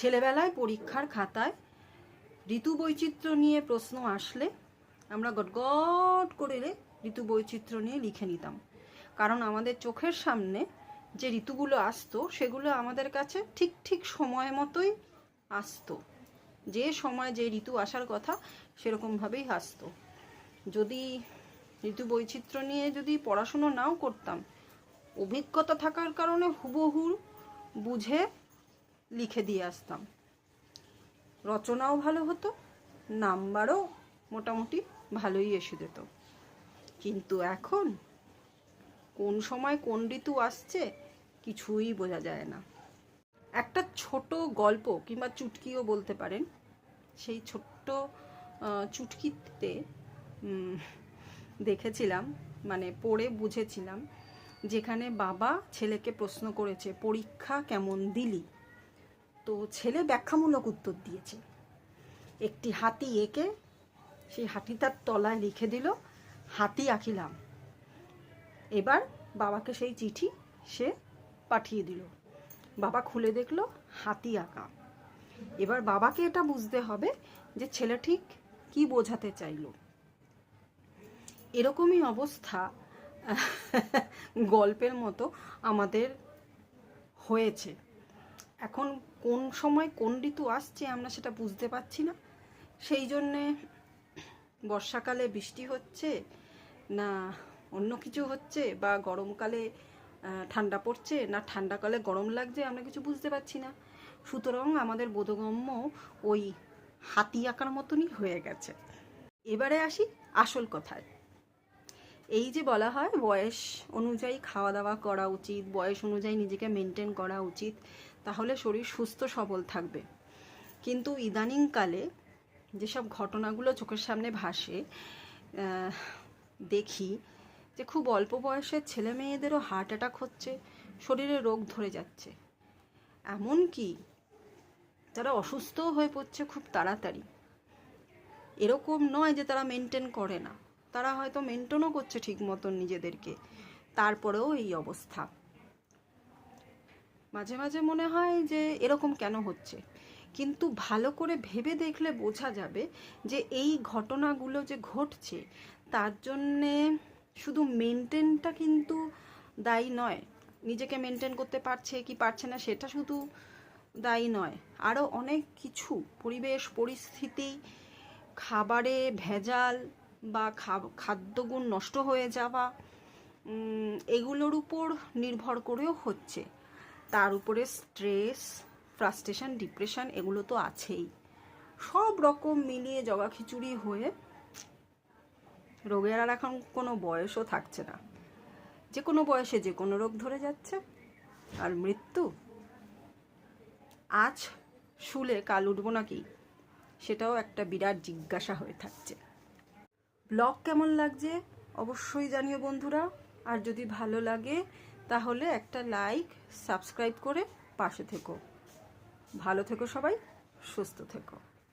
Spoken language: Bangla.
ছেলেবেলায় পরীক্ষার খাতায় ঋতু বৈচিত্র্য নিয়ে প্রশ্ন আসলে আমরা গটগট করে ঋতু বৈচিত্র্য নিয়ে লিখে নিতাম। কারণ আমাদের চোখের সামনে যে ঋতুগুলো আসতো, সেগুলো আমাদের কাছে ঠিক ঠিক সময় মতোই আসতো। যে সময় যে ঋতু আসার কথা সেরকমভাবেই আসতো। যদি ঋতু বৈচিত্র্য নিয়ে যদি পড়াশুনো নাও করতাম, অভিজ্ঞতা থাকার কারণে হুবহু বুঝে লিখে দিয়ে আসতাম। রচনাও ভালো হতো, নাম্বারও মোটামুটি ভালোই এসে যেত। কিন্তু এখন কোন সময় কোন ঋতু আসছে কিছুই বোঝা যায় না। একটা ছোট গল্প কিংবা চুটকিও বলতে পারেন, সেই ছোট্ট চুটকিতে দেখেছিলাম মানে পড়ে বুঝেছিলাম, যেখানে বাবা ছেলেকে প্রশ্ন করেছে, পরীক্ষা কেমন দিলি? তো ছেলে ব্যাখ্যামূলক উত্তর দিয়েছে। একটি হাতি এঁকে সেই হাতিটার তলায় লিখে দিল, হাতি আঁকিলাম এবার বাবাকে সেই চিঠি সে পাঠিয়ে দিল। বাবা খুলে দেখল, হাতি আঁকা। এবার বাবাকে এটা বুঝতে হবে যে ছেলে ঠিক কি বোঝাতে চাইলো। এরকমই অবস্থা গল্পের মতো আমাদের হয়েছে। এখন কোন সময় কোন ঋতু আসছে আমরা সেটা বুঝতে পারছি না। সেই জন্যে বর্ষাকালে বৃষ্টি হচ্ছে না অন্য কিছু হচ্ছে বা গরমকালে ঠান্ডা পড়ছে না ঠান্ডাকালে গরম লাগছে আমরা কিছু বুঝতে পারছি না। সুতরাং আমাদের বোধগম্য ওই হাতি আঁকার মতনই হয়ে গেছে। এবারে আসি আসল কথায়। এই যে বলা হয় বয়স অনুযায়ী খাওয়া দাওয়া করা উচিত, বয়স অনুযায়ী নিজেকে মেনটেন করা উচিত তাহলে শরীর সুস্থ, সবল থাকবে। কিন্তু ইদানিংকালে যেসব ঘটনাগুলো চোখের সামনে ভাসে দেখি যে খুব অল্প বয়সের ছেলে মেয়েদেরও হার্ট অ্যাটাক হচ্ছে, শরীরে রোগ ধরে যাচ্ছে। এমনকি তারা অসুস্থও হয়ে পড়ছে খুব তাড়াতাড়ি। এরকম নয় যে তারা মেনটেন করে না। তারা হয়তো মেনটেনও করছে ঠিক মতন নিজেদেরকে। তারপরেও এই অবস্থা। মাঝে মাঝে মনে হয় যে এরকম কেন হচ্ছে? কিন্তু ভালো করে ভেবে দেখলে বোঝা যাবে যে এই ঘটনাগুলো যে ঘটছে, তার জন্যে শুধু মেনটেনটা কিন্তু দায়ী নয়। নিজেকে মেনটেন করতে পারছে কি পারছে না সেটা শুধু দায়ী নয়। আরও অনেক কিছু, পরিবেশ, পরিস্থিতি, খাবারে ভেজাল বা খাদ্যগুণ নষ্ট হয়ে যাওয়া এগুলোর উপর নির্ভর করেও হচ্ছে। তার উপরে স্ট্রেস, ফ্রাস্ট্রেশন, ডিপ্রেশন এগুলো তো আছেই। সব রকম মিলিয়ে জগা খিচুড়ি হয়ে রোগের আর এখন কোনো বয়সও থাকছে না। যে কোনো বয়সে যে কোনো রোগ ধরে যাচ্ছে। আর মৃত্যু? আজ শুলে কাল উঠবো নাকি? সেটাও একটা বিরাট জিজ্ঞাসা হয়ে থাকছে। ব্লগ কেমন লাগছে? অবশ্যই জানিও বন্ধুরা। আর যদি ভালো লাগে তাহলে একটা লাইক সাবস্ক্রাইব করে পাশে থেকো। ভালো থেকো সবাই সুস্থ থেকো।